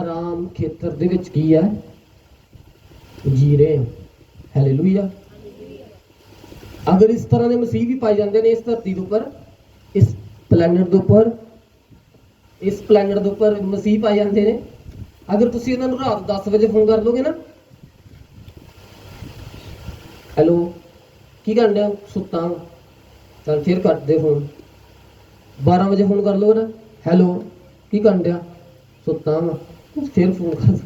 ਆਰਾਮ ਖੇਤਰ ਦੇ ਵਿੱਚ ਕੀ ਹੈ? ਜੀ ਰਹੇ ਹਾਂ ਹਾਲੇਲੂਇਆ ਅਗਰ ਇਸ ਤਰ੍ਹਾਂ ਦੇ ਮਸੀਹ ਵੀ ਪਾਏ ਜਾਂਦੇ ਨੇ ਇਸ ਧਰਤੀ ਦੇ ਉੱਪਰ, ਇਸ ਪਲੈਨਟ ਦੇ ਉੱਪਰ, ਇਸ ਪਲੈਨਟ ਦੇ ਉੱਪਰ ਮਸੀਹ ਪਾਏ ਜਾਂਦੇ ਨੇ, ਅਗਰ ਤੁਸੀਂ ਇਹਨਾਂ ਨੂੰ ਰਾਤ 10 ਵਜੇ ਫੋਨ ਕਰ ਦੋਗੇ ਨਾ ਹੈਲੋ ਕੀ ਕਰਨ ਡਿਆ? ਸੁੱਤਾ। ਵਾਂ। ਚੱਲ ਫਿਰ ਕਰਦੇ ਫੋਨ 12 ਵਜੇ ਫੋਨ ਕਰ ਲਓ ਨਾ ਹੈਲੋ ਕੀ ਕਰਨ ਡਿਆ? ਸੁੱਤਾ। ਵਾਂ ਫਿਰ ਫੋਨ ਕਰ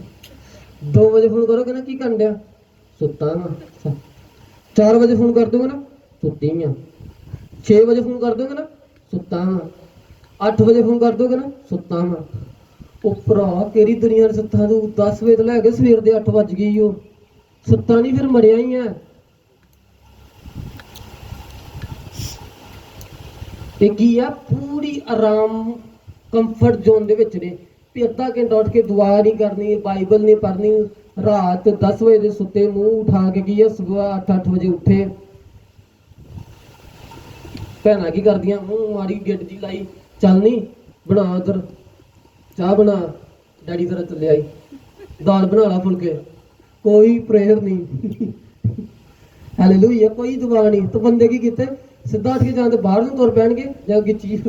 2 ਵਜੇ ਫੋਨ ਕਰੋਗੇ ਨਾ ਕੀ ਕਰਨ ਡਿਆ? ਸੁੱਤਾ ਵਾਂ। 4 ਵਜੇ ਫੋਨ ਕਰ ਦੋਗੇ ਨਾ, ਸੁੱਤੀ ਆ। 6 ਵਜੇ ਫੋਨ ਕਰ ਦੋਗੇ ਨਾ, ਸੁੱਤਾ ਵਾਂ। 8 ਵਜੇ ਫੋਨ ਕਰ ਦੋਗੇ ਨਾ, ਸੁੱਤਾ ਵਾਂ। ਉਹ ਭਰਾ ਕਿਹੜੀ ਦੁਨੀਆ ਦੇ ਸੁੱਤਾ ਤੂੰ 10 ਵਜੇ ਤੋਂ ਲੈ ਕੇ ਸਵੇਰ ਦੇ 8 ਵੱਜ ਗਈ ਉਹ ਸੁੱਤਾ ਨਹੀਂ ਫਿਰ ਮਰਿਆ ਹੀ ਆ ਇਹ ਕੀ ਆ? ਪੂਰੀ ਆਰਾਮ ਕੰਫਰਟ ਜ਼ੋਨ ਦੇ ਵਿੱਚ ਨੇ। ਵੀ ਅੱਧਾ ਘੰਟਾ ਉੱਠ ਕੇ ਦੁਆ ਨਹੀਂ ਕਰਨੀ, ਬਾਈਬਲ ਨਹੀਂ ਪੜ੍ਹਨੀ, ਰਾਤ 10 ਵਜੇ ਦੇ ਸੁੱਤੇ ਮੂੰਹ ਉਠਾ ਕੇ ਕੀ ਆ ਸਵੇਰ 8-8 ਵਜੇ ਉੱਠੇ। ਭੈਣਾਂ ਕੀ ਕਰਦੀਆਂ? ਮੂੰਹ ਮਾਰੀ ਗਿੱਟ ਜੀ ਲਾਈ, ਚੱਲ ਬਣਾ ਉਧਰ, ਚਾਹ ਬਣਾ, ਡੈਡੀ ਤੇਰਾ ਚੱਲਿਆ ਈ। ਦਾਲ ਬਣਾ ਲਾ ਫੁਲਕੇ। ਕੋਈ ਪ੍ਰੇਅਰ ਨਹੀਂ। ਹਾਲੇਲੂਇਆ ਕੋਈ ਦੁਆ ਨਹੀਂ। ਤਾਂ ਬੰਦੇ ਕੀ ਕੀਤੇ? ਸਿੱਧਾ ਉੱਠ ਕੇ ਜਾਂ ਤੇ ਬਾਹਰ ਨੂੰ ਤੁਰ ਪੈਣਗੇ ਜਾਂ ਗਿੱਚੀ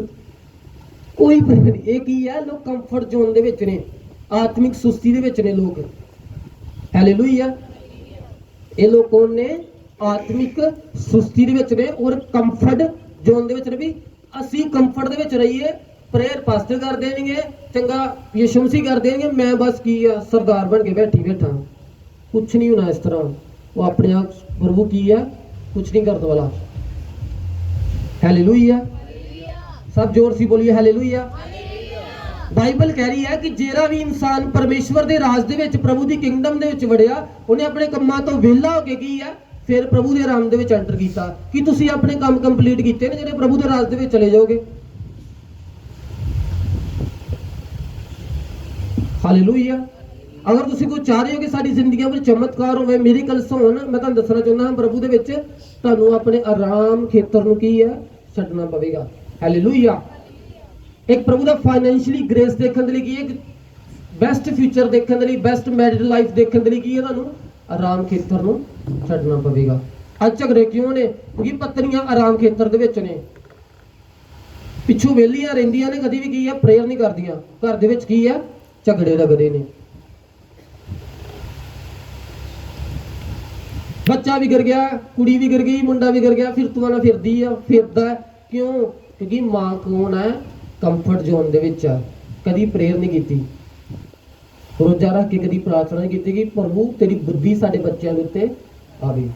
ਕੋਈ prayer ਇਹ ਕੀ ਹੈ ਲੋਕ ਕੰਫਰਟ ਜ਼ੋਨ ਦੇ ਵਿੱਚ ਨੇ। ਆਤਮਿਕ ਸੁਸਤੀ ਦੇ ਵਿੱਚ ਨੇ ਲੋਕ। ਹਾਲੇਲੂਇਆ ਇਹ ਲੋਕ ਕੌਣ ਨੇ ਆਤਮਿਕ ਸੁਸਤੀ ਦੇ ਵਿੱਚ ਨੇ ਔਰ ਕੰਫਰਟ ਜ਼ੋਨ ਦੇ ਵਿੱਚ ਨੇ ਵੀ। ਅਸੀਂ ਕੰਫਰਟ ਦੇ ਵਿੱਚ ਰਹੀਏ ਪ੍ਰੇਅਰ ਪਾਸਟਰ ਕਰ ਦੇਣਗੇ, ਚੰਗਾ ਯਿਸੂ ਮਸੀਹ ਕਰ ਦੇਣਗੇ। ਮੈਂ ਬਸ ਕੀ ਆ? ਸਰਦਾਰ ਬਣ ਕੇ ਬੈਠੀ ਬੈਠਾ। ਕੁਛ ਨਹੀਂ ਹੋਣਾ ਇਸ ਤਰ੍ਹਾਂ। ਉਹ ਆਪਣੇ ਆਪ ਪ੍ਰਭੂ ਕੀ ਆ? ਕੁਛ ਨਹੀਂ ਕਰਨ ਵਾਲਾ। ਹਾਲੇਲੂਇਆ ਸਭ ਜ਼ੋਰ ਸੀ ਬੋਲੀਏ ਹਾਲੇਲੂਇਆ ਬਾਈਬਲ ਕਹਿ ਰਹੀ ਹੈ ਕਿ ਜਿਹੜਾ ਵੀ ਇਨਸਾਨ ਪਰਮੇਸ਼ਵਰ ਦੇ ਰਾਜ ਦੇ ਵਿੱਚ ਪ੍ਰਭੂ ਦੀ ਕਿੰਗਡਮ ਦੇ ਵਿੱਚ ਵੜਿਆ ਉਹਨੇ ਆਪਣੇ ਕੰਮਾਂ ਤੋਂ ਵਿਹਲਾ ਹੋ ਕੇ ਕੀ ਹੈ? ਫਿਰ ਪ੍ਰਭੂ ਦੇ ਆਰਾਮ ਦੇ ਵਿੱਚ ਐਂਟਰ ਕੀਤਾ। ਕਿ ਤੁਸੀਂ ਆਪਣੇ ਕੰਮ ਕੰਪਲੀਟ ਕੀਤੇ ਨੇ ਜਿਹੜੇ ਪ੍ਰਭੂ ਦੇ ਰਾਜ ਦੇ ਵਿੱਚ ਚਲੇ ਜਾਓਗੇ? ਹਾਲੇਲੂਇਆ ਅਗਰ ਤੁਸੀਂ ਕੋਈ ਚਾਹ ਰਹੇ ਹੋ ਕਿ ਸਾਡੀ ਜ਼ਿੰਦਗੀਆਂ ਵਿੱਚ ਚਮਤਕਾਰ ਹੋਵੇ ਮਿਰੇਕਲਸ ਹੋਣ ਮੈਂ ਤੁਹਾਨੂੰ ਦੱਸਣਾ ਚਾਹੁੰਦਾ ਹਾਂ ਪ੍ਰਭੂ ਦੇ ਵਿੱਚ ਤੁਹਾਨੂੰ ਆਪਣੇ ਆਰਾਮ ਖੇਤਰ ਨੂੰ ਕੀ ਹੈ? ਛੱਡਣਾ ਪਵੇਗਾ। ਹਾਲੇਲੂਇਆ ਇੱਕ ਪ੍ਰਭੂ ਦਾ ਫਾਈਨੈਂਸ਼ੀਅਲੀ ਗ੍ਰੇਸ ਦੇਖਣ ਦੇ ਲਈ ਕੀ ਹੈ? ਬੈਸਟ ਫਿਊਚਰ ਦੇਖਣ ਦੇ ਲਈ ਬੈਸਟ ਮੈਰਿਡ ਲਾਈਫ ਦੇਖਣ ਦੇ ਲਈ ਕੀ ਹੈ ਤੁਹਾਨੂੰ ਆਰਾਮ ਖੇਤਰ ਨੂੰ ਛੱਡਣਾ ਪਵੇਗਾ। ਅੱਜ ਝਗੜੇ ਕਿਉਂ ਨੇ? ਕਿਉਂਕਿ ਪਤਨੀਆਂ ਆਰਾਮ ਖੇਤਰ ਦੇ ਵਿੱਚ ਨੇ। ਪਿੱਛੋਂ ਵਿਹਲੀਆਂ ਰਹਿੰਦੀਆਂ ਨੇ, ਕਦੀ ਵੀ ਕੀ ਹੈ? ਪ੍ਰੇਅਰ ਨਹੀਂ ਕਰਦੀਆਂ। ਘਰ ਦੇ ਵਿੱਚ ਕੀ ਹੈ? ਝਗੜੇ ਲੱਗਦੇ ਨੇ। ਬੱਚਾ ਵਿਗੜ ਗਿਆ, ਕੁੜੀ ਵਿਗੜ ਗਈ, ਮੁੰਡਾ ਵਿਗੜ ਗਿਆ, ਫਿਰ ਤੂੰ ਨਾਲ ਫਿਰਦੀ ਆ, ਫਿਰਦਾ ਕਿਉਂ? ਕਿਉਂਕਿ ਮਾਂ ਕੌਣ ਹੈ? ਕੰਫਰਟ ਜ਼ੋਨ ਦੇ ਵਿੱਚ ਆ। ਕਦੀ ਪ੍ਰੇਅਰ ਨਹੀਂ ਕੀਤੀ। ਰੋਜ਼ਾ ਰੱਖ ਕੇ ਕਦੀ ਪ੍ਰਾਰਥਨਾ ਨਹੀਂ ਕੀਤੀ ਕਿ ਪ੍ਰਭੂ ਤੇਰੀ ਬੁੱਧੀ ਸਾਡੇ ਬੱਚਿਆਂ ਦੇ ਉੱਤੇ ਆਵੇ।